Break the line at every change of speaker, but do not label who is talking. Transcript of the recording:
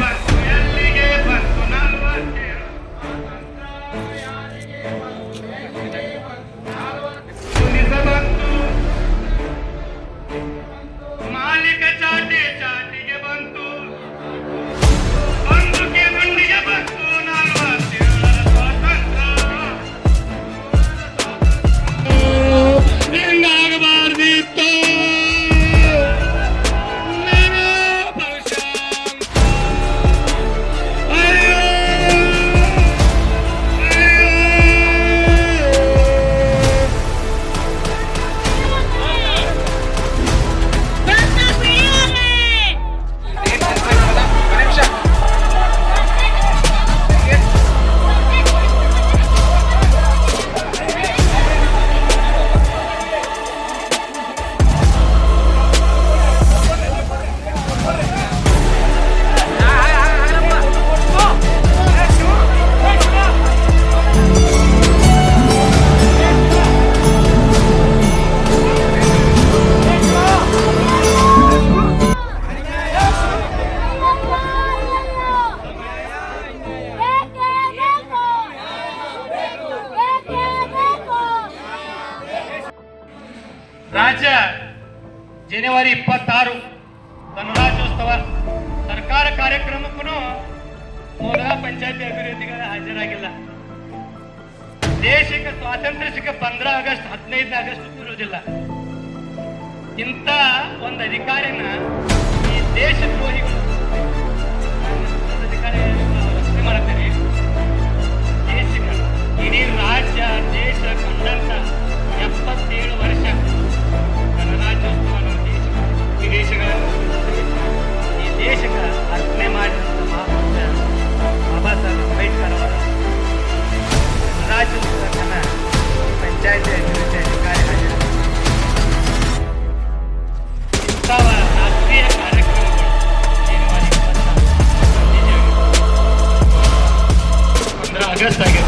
ಬಂತು ಎಲ್ಲಿಗೆ ಬಂತು ನಲ್ವತ್ತೇಳು. ರಾಜ್ಯ ಜನವರಿ ಇಪ್ಪತ್ತಾರು ಗಣರಾಜ್ಯೋತ್ಸವ ಸರ್ಕಾರ ಕಾರ್ಯಕ್ರಮಕ್ಕೂ ಮೊದಲ ಪಂಚಾಯತಿ ಅಭಿವೃದ್ಧಿಗೆ ಹಾಜರಾಗಿಲ್ಲ. ದೇಶಕ್ಕೆ ಸ್ವಾತಂತ್ರ್ಯ ಸಿಕ್ಕ ಪಂದ್ರ ಆಗಸ್ಟ್ ಹದಿನೈದನೇ ಆಗಸ್ಟ್ ಇರುವುದಿಲ್ಲ ಇಂಥ ಒಂದು ಅಧಿಕಾರಿನ ಈ ದೇಶದ just like